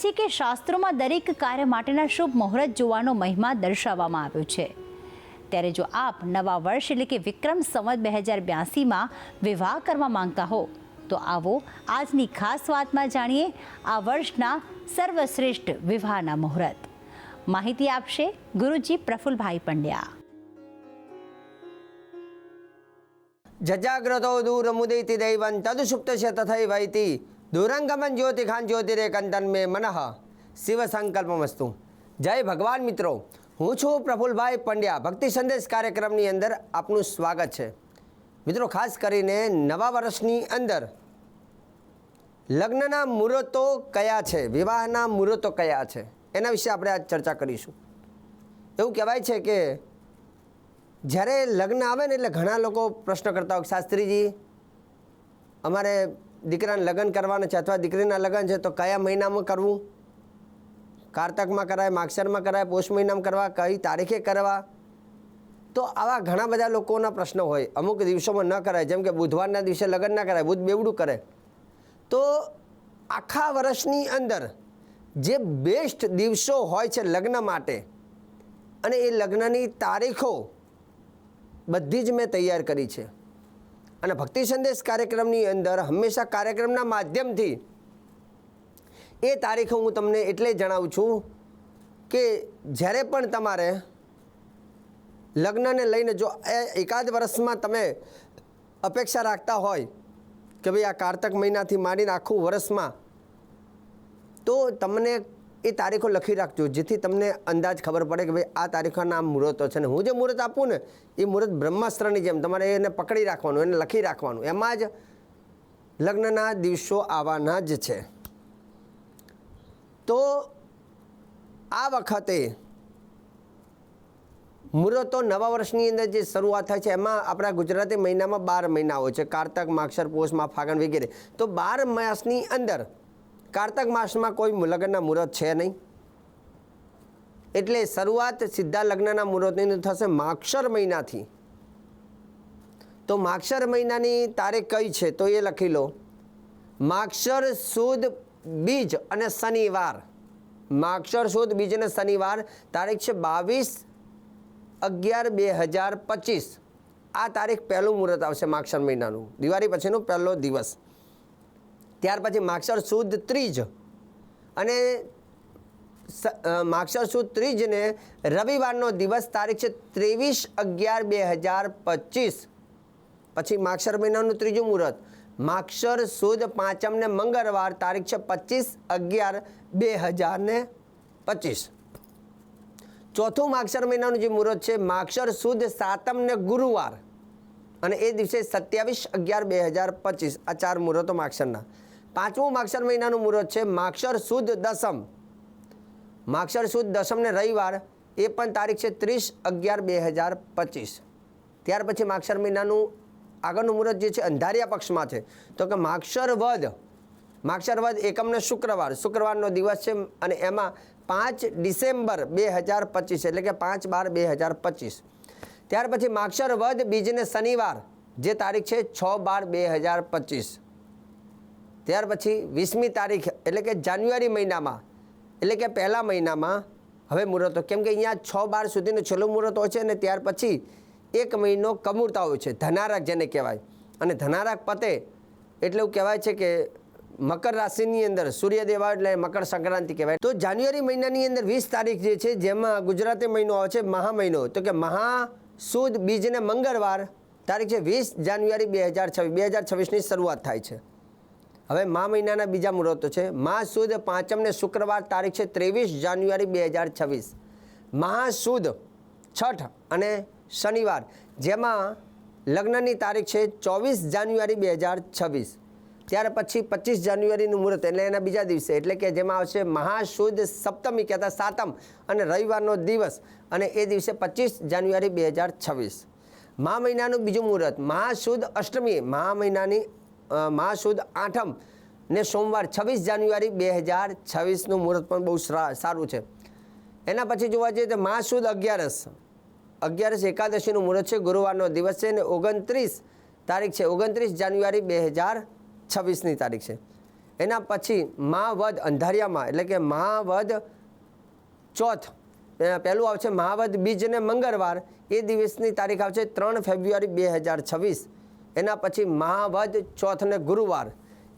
છે કે શાસ્ત્રોમાં દરેક કાર્ય માટેના શુભ મુહૂર્ત જોવાનો મહિમા દર્શાવવામાં આવ્યો છે. ત્યારે જો આપ નવા વર્ષ એટલે કે વિક્રમ સંવત બે હજાર બ્યાસીમાં વિવાહ કરવા માંગતા હો, તો આવો આજની ખાસ વાતમાં જાણીએ આ વર્ષના સર્વશ્રેષ્ઠ વિવાહના મુહૂર્ત. માહિતી આપશે ગુરુજી પ્રફુલભાઈ પંડ્યા. જજાગ્રતો દૂરમુદૈતિ દૈવં તદુષુપ્તસ્ય તથૈવૈતિ દૂરંગમન જ્યોતિખાન જ્યોતિરેકંદન મે મનઃ શિવ સંકલ્પમસ્તુ। જય ભગવાન મિત્રો, હું છું પ્રફુલભાઈ પંડ્યા। ભક્તિ સંદેશ કાર્યક્રમની અંદર આપનું સ્વાગત છે। મિત્રો, ખાસ કરીને નવા વર્ષની અંદર લગ્નના મુહૂર્તો કયા છે? વિવાહના મુહૂર્તો કયા છે? એના વિશે આપણે આજ ચર્ચા કરીશું। એવું કહેવાય છે કે જ્યારે લગ્ન આવે ને એટલે ઘણા લોકો પ્રશ્ન કરતા હોય શાસ્ત્રીજી, અમારે દીકરાને લગ્ન કરવાના છે અથવા દીકરીના લગ્ન છે, તો કયા મહિનામાં કરવું? કારતકમાં કરાય, માગસરમાં કરાય, પોષ મહિનામાં કરવા, કઈ તારીખે કરવા? તો આવા ઘણા બધા લોકોના પ્રશ્નો હોય. અમુક દિવસોમાં ન કરાય, જેમ કે બુધવારના દિવસે લગ્ન ના કરાય, બુધ બેવડું કરે. તો આખા વર્ષની અંદર જે બેસ્ટ દિવસો હોય છે લગ્ન માટે, અને એ લગ્નની તારીખો બધી જ મેં તૈયાર કરી છે. અને ભક્તિ સંદેશ કાર્યક્રમની અંદર હંમેશા કાર્યક્રમના માધ્યમથી એ તારીખો હું તમને એટલે જણાવું છું કે જ્યારે પણ તમારે લગ્નને લઈને જો એ એકાદ વર્ષમાં તમે અપેક્ષા રાખતા હોય કે ભાઈ આ કારતક મહિનાથી માંડીને આખું વર્ષમાં, તો તમને એ તારીખો લખી રાખજો, જેથી તમને અંદાજ ખબર પડે કે ભાઈ આ તારીખોના મુહૂર્તો છે ને હું જે મુહૂર્ત આપું ને એ મુહૂર્ત બ્રહ્માસ્ત્રની જેમ તમારે એને પકડી રાખવાનું, એને લખી રાખવાનું. એમાં જ લગ્નના દિવસો આવવાના જ છે. તો આ વખતે મુહૂર્તો નવા વર્ષની અંદર જે શરૂઆત થાય છે, એમાં આપણા ગુજરાતી મહિનામાં બાર મહિના હોય છે. કારતક માક્ષર પોષમાં ફાગણ વગેરે. તો બાર માસની અંદર કારતક માસમાં કોઈ લગ્નના મુહૂર્ત છે નહીં. એટલે શરૂઆત સીધા લગ્નના મુહૂર્તની થશે માક્ષર મહિનાથી. તો માક્ષર મહિનાની તારીખ કઈ છે તો એ લખી લો. માક્ષર સુદ બીજ અને શનિવાર. માક્ષર સુદ બીજ અને શનિવાર તારીખ છે બાવીસ અગિયાર બે હજાર પચીસ. આ તારીખ પહેલું મુહૂર્ત આવશે માક્ષર મહિનાનું. દિવાળી પછીનો પહેલો દિવસ. ત્યાર પછી માક્ષર સુદ ત્રીજ. અને માક્ષર સુદ ત્રીજને રવિવારનો દિવસ તારીખ છે ત્રેવીસ અગિયાર બે હજાર પચીસ. પછી માક્ષર મહિનાનું ત્રીજું મુહૂર્ત. માક્ષર સુદ પાંચમને મંગળવાર તારીખ છે પચીસ અગિયાર બે હજાર ને પચીસ. ચોથું માક્ષર મહિનાનું જે મુહૂર્ત છે માક્ષર સુદ સાતમ ને ગુરુવાર. અને એ દિવસે સત્યાવીસ અગિયાર બે હજાર પચીસ. આ ચાર મુહૂર્તો માક્ષરના પાંચમું માક્ષર મહિનાનું મુહૂર્ત છે, માક્ષર સુદ દસમ. માક્ષર સુદ દસમ ને રવિવાર, એ પણ તારીખ છે ત્રીસ અગિયાર બે હજાર પચીસ. ત્યાર પછી માક્ષર મહિનાનું આગળનું મુહૂર્ત જે છે, અંધારિયા પક્ષમાં છે. તો કે માક્ષર વધ માક્ષર વધ એકમને શુક્રવાર. શુક્રવારનો દિવસ છે અને એમાં પાંચ ડિસેમ્બર બે હજાર પચીસ, એટલે કે પાંચ બાર બે હજાર પચીસ. ત્યાર પછી માક્ષર વધ બીજને શનિવાર, જે તારીખ છે છ બાર બે હજાર પચીસ. ત્યાર પછી વીસમી તારીખ, એટલે કે જાન્યુઆરી મહિનામાં, એટલે કે પહેલા મહિનામાં, હવે મુહૂર્તો, કેમ કે અહીંયા છ બાર સુધીનું છેલ્લું મુહૂર્ત હોય છે અને ત્યાર પછી એક મહિનો કમૂરતા હોય છે ધનારાક જેને કહેવાય. અને ધનારાક પતે એટલે એવું કહેવાય છે કે મકર રાશિની અંદર સૂર્યદેવ એટલે મકર સંક્રાંતિ કહેવાય. તો જાન્યુઆરી મહિનાની અંદર વીસ તારીખ જે છે, જેમાં ગુજરાતી મહિનો આવે છે મહા મહિનો તો કે મહા સુદ બીજને મંગળવાર, તારીખ છે વીસ જાન્યુઆરી બે હજાર છવ્વીસ. બે હજાર છવ્વીસની શરૂઆત થાય છે. હવે મા મહિનાના બીજા મુહૂર્તો છે. મા સુદ પાંચમને શુક્રવાર તારીખ છે ત્રેવીસ જાન્યુઆરી બે હજાર છવ્વીસ. મહાસુદ છઠ અને શનિવાર, જેમાં લગ્નની તારીખ છે ચોવીસ જાન્યુઆરી બે હજાર છવ્વીસ. ત્યાર પછી પચીસ જાન્યુઆરીનું મુહૂર્ત એટલે એના બીજા દિવસે, એટલે કે જેમાં આવશે મહાસુદ સપ્તમી કહેતા સાતમ અને રવિવારનો દિવસ, અને એ દિવસે પચીસ જાન્યુઆરી બે હજાર છવ્વીસ. મહા મહિનાનું બીજું મુહૂર્ત મહાશુદ્ધ અષ્ટમી, મહા મહિનાની મહાસુદ આઠમ ને સોમવાર છવ્વીસ જાન્યુઆરી બે હજાર છવ્વીસનું મુહૂર્ત પણ બહુ સરા- છે. એના પછી જોવા જઈએ તો મહાસુદ અગિયારસ. અગિયારસ એકાદશીનું મુહૂર્ત છે, ગુરુવારનો દિવસ છે અને ઓગણત્રીસ તારીખ છે, ઓગણત્રીસ જાન્યુઆરી બે હજાર છવ્વીસની તારીખ છે. એના પછી મહાવદ અંધારિયામાં, એટલે કે મહાવદ ચોથ પહેલું આવશે મહાવદ બીજ ને મંગળવાર, એ દિવસની તારીખ આવશે ત્રણ ફેબ્રુઆરી બે હજાર છવ્વીસ. એના પછી મહાવદ ચોથ ને ગુરુવાર,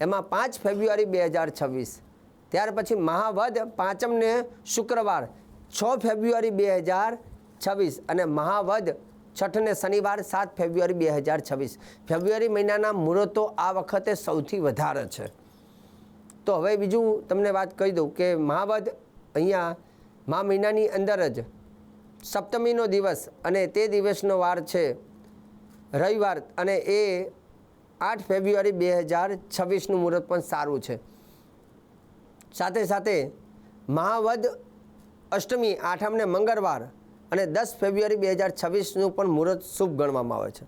એમાં પાંચ ફેબ્રુઆરી બે હજાર છવ્વીસ. ત્યાર પછી મહાવદ પાંચમને શુક્રવાર, છ ફેબ્રુઆરી બે હજાર છવ્વીસ અને મહાવદ છઠને શનિવાર, સાત ફેબ્રુઆરી બે હજાર છવ્વીસ. ફેબ્રુઆરી મહિનાના મુહૂર્તો આ વખતે સૌથી વધારે છે. તો હવે બીજું તમને વાત કહી દઉં કે મહાવદ અહીંયા મા મહિનાની અંદર જ સપ્તમીનો દિવસ અને તે દિવસનો વાર છે રવિવાર અને એ આઠ ફેબ્રુઆરી બે હજાર છવ્વીસનું મુહૂર્ત પણ સારું છે. સાથે સાથે મહાવદ અષ્ટમી આઠમને મંગળવાર અને દસ ફેબ્રુઆરી બે હજાર છવ્વીસનું પણ મુહૂર્ત શુભ ગણવામાં આવે છે.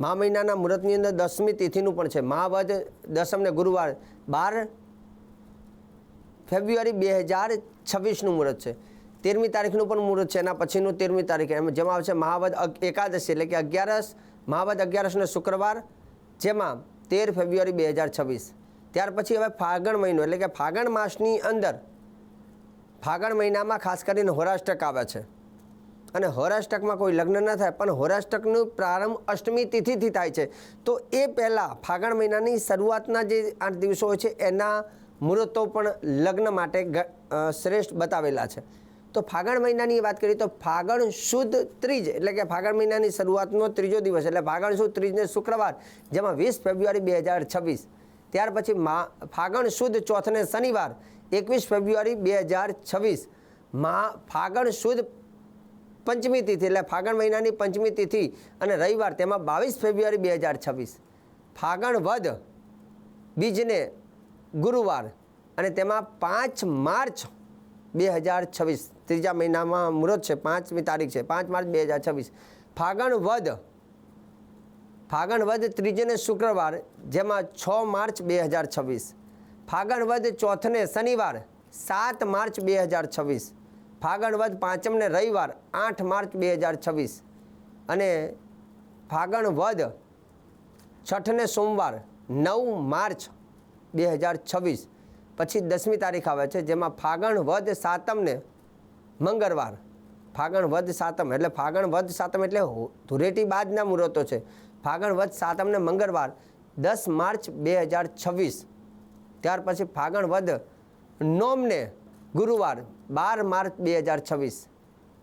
મહા મહિનાના મુહૂર્તની અંદર દસમી તિથિનું પણ છે. મહાવદ દસમને ગુરુવાર બાર ફેબ્રુઆરી બે હજાર છવ્વીસનું મુહૂર્ત છે. તેરમી તારીખનું પણ મુહૂર્ત છે. એના પછીનું તેરમી તારીખે એમ જેમાં આવશે મહાવદ એકાદશી એટલે કે અગિયારસ મહાવદ અગિયારસને શુક્રવાર, જેમાં તેર ફેબ્રુઆરી બે હજાર છવ્વીસ. ત્યાર પછી હવે ફાગણ મહિનો, એટલે કે ફાગણ માસની અંદર, ફાગણ મહિનામાં ખાસ કરીને હોરાષ્ટક આવે છે. અને હોરાષ્ટકમાં કોઈ લગ્ન ન થાય, પણ હોરાષ્ટકનું પ્રારંભ અષ્ટમી તિથિથી થાય છે. તો એ પહેલાં ફાગણ મહિનાની શરૂઆતના જે આઠ દિવસો છે, એના મુહૂર્તો પણ લગ્ન માટે શ્રેષ્ઠ બતાવેલા છે. તો ફાગણ મહિનાની વાત કરીએ તો ફાગણ શુદ્ધ ત્રીજ, એટલે કે ફાગણ મહિનાની શરૂઆતનો ત્રીજો દિવસ, એટલે ફાગણ શુદ્ધ ત્રીજને શુક્રવાર, જેમાં વીસ ફેબ્રુઆરી બે હજાર છવ્વીસ. ત્યાર પછી મા, ફાગણ શુદ્ધ ચોથને શનિવાર, એકવીસ ફેબ્રુઆરી બે હજાર છવ્વીસ. મા, ફાગણ શુદ્ધ પંચમી તિથિ, એટલે ફાગણ મહિનાની પંચમી તિથિ અને રવિવાર, તેમાં બાવીસ ફેબ્રુઆરી બે હજાર છવ્વીસ. ફાગણ વધ બીજને ગુરુવાર, અને તેમાં પાંચ માર્ચ બે હજાર છવ્વીસ. ત્રીજા મહિનામાં મુહૂર્ત છે, પાંચમી તારીખ છે, પાંચ માર્ચ બે હજાર છવ્વીસ. ફાગણ વધ ફાગણ વદ ત્રીજને શુક્રવાર, જેમાં છ માર્ચ બે હજાર છવ્વીસ. ફાગણ વદ ચોથને શનિવાર, સાત માર્ચ બે હજાર છવ્વીસ. ફાગણ વદ પાંચમને રવિવાર, આઠ માર્ચ બે હજાર છવ્વીસ. અને ફાગણ વદ છઠને સોમવાર, નવ માર્ચ બે હજાર છવ્વીસ. પછી દસમી તારીખ આવે છે, જેમાં ફાગણ વધ સાતમને મંગળવાર. ફાગણ વધ સાતમ, એટલે ફાગણ વધ સાતમ એટલે ધૂળેટી બાદના મુહૂર્તો છે. ફાગણ વધ સાતમને મંગળવાર, દસ માર્ચ બે હજાર છવ્વીસ. ત્યાર પછી ફાગણ વધ નોમને ગુરુવાર, બાર માર્ચ બે હજાર છવ્વીસ.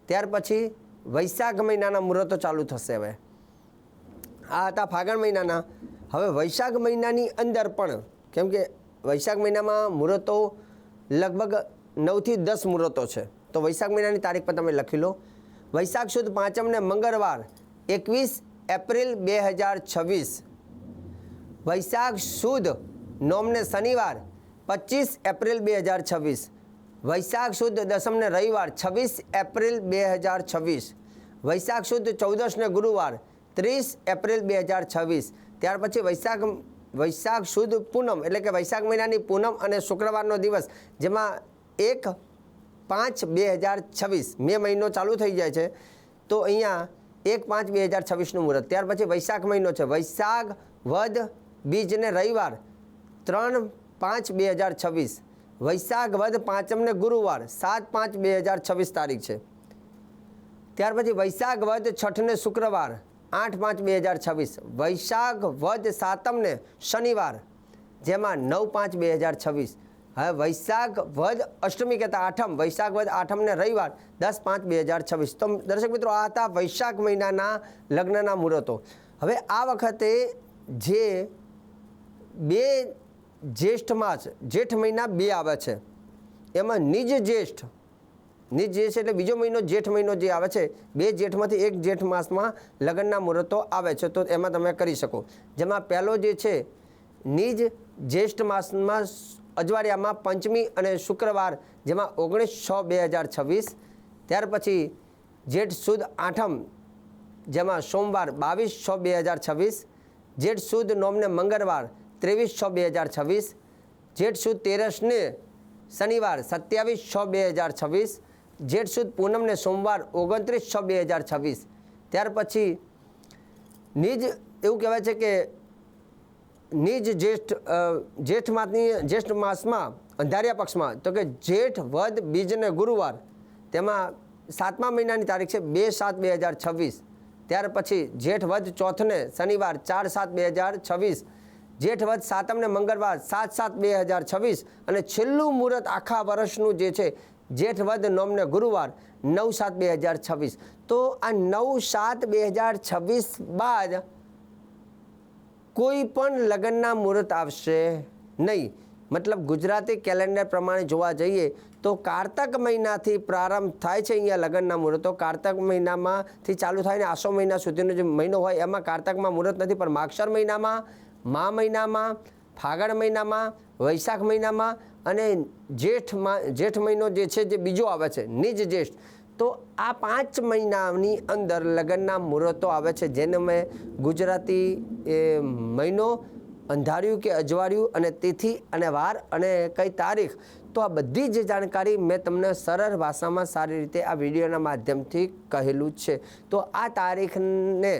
ત્યાર પછી વૈશાખ મહિનાના મુહૂર્તો ચાલુ થશે હવે. આ હતા ફાગણ મહિનાના. હવે વૈશાખ મહિનાની અંદર પણ, કેમ કે વૈશાખ મહિનામાં મુહૂર્તો લગભગ નવથી દસ મુહૂર્તો છે. તો વૈશાખ મહિનાની તારીખ પર તમે લખી લો. વૈશાખ સુદ પાંચમને મંગળવાર એકવીસ એપ્રિલ બે હજાર છવ્વીસ. વૈશાખ સુદ નોમને શનિવાર પચીસ એપ્રિલ બે હજાર છવ્વીસ. વૈશાખ સુદ દસમને રવિવાર છવ્વીસ એપ્રિલ બે હજાર છવ્વીસ. વૈશાખ સુદ ચૌદસને ગુરુવાર ત્રીસ એપ્રિલ બે હજાર છવ્વીસ. ત્યાર પછી વૈશાખ વૈશાખ સુદ પૂનમ, એટલે કે વૈશાખ મહિનાની પૂનમ અને શુક્રવારનો દિવસ, જેમાં એક પાંચ બે હજાર છવ્વીસ, મે મહિનો ચાલુ થઈ જાય છે. તો અહીંયા એક પાંચ બે હજાર છવ્વીસનું મુહૂર્ત. ત્યાર પછી વૈશાખ મહિનો છે. વૈશાખ વધ બીજ ને રવિવાર, ત્રણ પાંચ બે હજાર છવ્વીસ. વૈશાખ વધ પાંચમને ગુરુવાર, સાત પાંચ બે હજાર છવ્વીસ તારીખ છે. ત્યાર પછી વૈશાખ વધ છઠને શુક્રવાર, આઠ પાંચ બે હજાર છવ્વીસ. વૈશાખ વધ સાતમને શનિવાર, જેમાં નવ પાંચ બે હજાર છવ્વીસ. હવે વૈશાખ વધ અષ્ટમી કહેતા આઠમ, વૈશાખ વધ આઠમને રવિવાર, દસ પાંચ બે હજાર છવ્વીસ. તો દર્શક મિત્રો, આ હતા વૈશાખ મહિનાના લગ્નના મુહૂર્તો. હવે આ વખતે જે બે જ્યેષ્ઠ માસ, જેઠ મહિના બે આવે છે. એમાં નિજ જ્યેષ્ઠ નિજ જ્યેષ્ઠ એટલે બીજો મહિનો જેઠ મહિનો જે આવે છે, બે જેઠમાંથી એક જેઠ માસમાં લગ્નના મુહૂર્તો આવે છે. તો એમાં તમે કરી શકો. જેમાં પહેલો જે છે, નિજ જ્યેષ્ઠ માસમાં અજવાળિયામાં પંચમી અને શુક્રવાર, જેમાં ઓગણીસ છ બે હજાર છવ્વીસ, ત્યાર પછી જેઠ સુદ આઠમ, જેમાં સોમવાર બાવીસ છ બે હજાર છવ્વીસ, જેઠ સુદ નોમને મંગળવાર ત્રેવીસ છ બે હજાર છવ્વીસ, જેઠ સુદ તેરસને શનિવાર સત્યાવીસ છ બે હજાર છવ્વીસ, જેઠ સુદ પૂનમને સોમવાર ઓગણત્રીસ છ બે હજાર છવ્વીસ. ત્યાર પછી નિજ એવું કહેવાય છે કે નિજ જ્યેષ્ઠ જ્યેષ્ઠ માસની જ્યેષ્ઠ માસમાં, અંધારિયા પક્ષમાં, તો કે જેઠ, વદ, બીજ અને ગુરુવાર, તેમાં સાતમા મહિનાની તારીખ છે બે સાત બે હજાર છવ્વીસ. ત્યાર પછી જેઠ, વદ ચોથને શનિવાર ચાર સાત બે હજાર છવ્વીસ. જેઠ, વદ સાતમને મંગળવાર સાત સાત બે હજાર છવ્વીસ. અને છેલ્લું મુહૂર્ત આખા વર્ષનું જે છે, જેઠ, વદ નોમને ગુરુવાર, નવ સાત બે હજાર છવ્વીસ. તો આ નવ સાત બે હજાર છવ્વીસ બાદ કોઈ પણ લગ્નના મુહૂર્ત આવશે નહીં. મતલબ ગુજરાતી કેલેન્ડર પ્રમાણે જોવા જઈએ તો કારતક મહિનાથી પ્રારંભ થાય છે અહીંયા લગ્નના મુહૂર્તો. કારતક મહિનામાંથી ચાલુ થાય ને આસો મહિના સુધીનો જે મહિનો હોય એમાં કારતકમાં મુહૂર્ત નથી, પણ માક્ષર મહિનામાં, મા મહિનામાં, ફાગણ મહિનામાં, વૈશાખ મહિનામાં અને જેઠમાં જેઠ મહિનો જે છે જે બીજો આવે છે, નિજ જ્યેષ્ઠ તો આ પાંચ મહિનાની અંદર લગ્નના મુહૂર્તો આવે છે, જેને મેં ગુજરાતી એ મહિનો, અંધાર્યું કે અજવાળ્યું અને તિથિ અને વાર અને કઈ તારીખ, તો આ બધી જ જાણકારી મેં તમને સરળ ભાષામાં સારી રીતે આ વિડીયોના માધ્યમથી કહેલું છે. તો આ તારીખને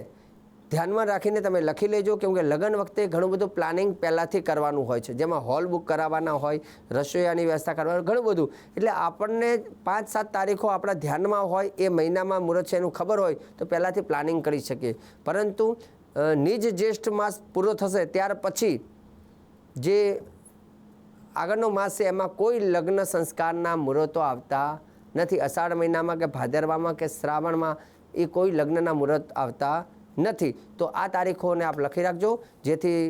ધ્યાનમાં રાખીને તમે લખી લેજો કેમકે લગ્ન વખતે ઘણું બધું પ્લાનિંગ પહેલાંથી કરવાનું હોય છે. જેમાં હોલ બુક કરાવવાના હોય, રસોઈયાની વ્યવસ્થા કરવાની ઘણું બધું. એટલે આપણને પાંચ સાત તારીખો આપણા ધ્યાનમાં હોય, એ મહિનામાં મુહૂર્ત છે એનું ખબર હોય, તો પહેલાંથી પ્લાનિંગ કરી શકીએ. પરંતુ નિજ જ્યેષ્ઠ માસ પૂરો થશે ત્યાર પછી જે આગળનો માસ છે, એમાં કોઈ લગ્ન સંસ્કારના મુહૂર્તો આવતા નથી. અષાઢ મહિનામાં કે ભાદરવામાં કે શ્રાવણમાં એ કોઈ લગ્નના મુહૂર્ત આવતા નથી. તો આ તારીખોને આપ લખી રાખજો. જેથી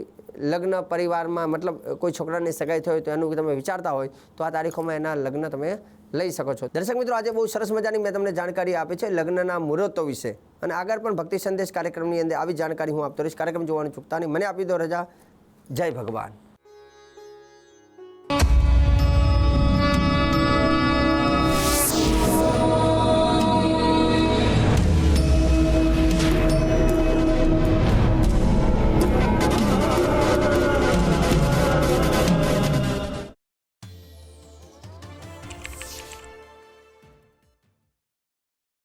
લગ્ન પરિવારમાં મતલબ કોઈ છોકરાની સગાઈ થઈ હોય તો એનું તમે વિચારતા હોય, તો આ તારીખોમાં એના લગ્ન તમે લઈ શકો છો. દર્શક મિત્રો, આજે બહુ સરસ મજાની મેં તમને જાણકારી આપી છે લગ્નના મુહૂર્તો વિશે. અને આગળ પણ ભક્તિ સંદેશ કાર્યક્રમની અંદર આવી જાણકારી હું આપતો રહીશ. કાર્યક્રમ જોવાનું ચૂકતા નહીં. મને આપી દો રજા. જય ભગવાન.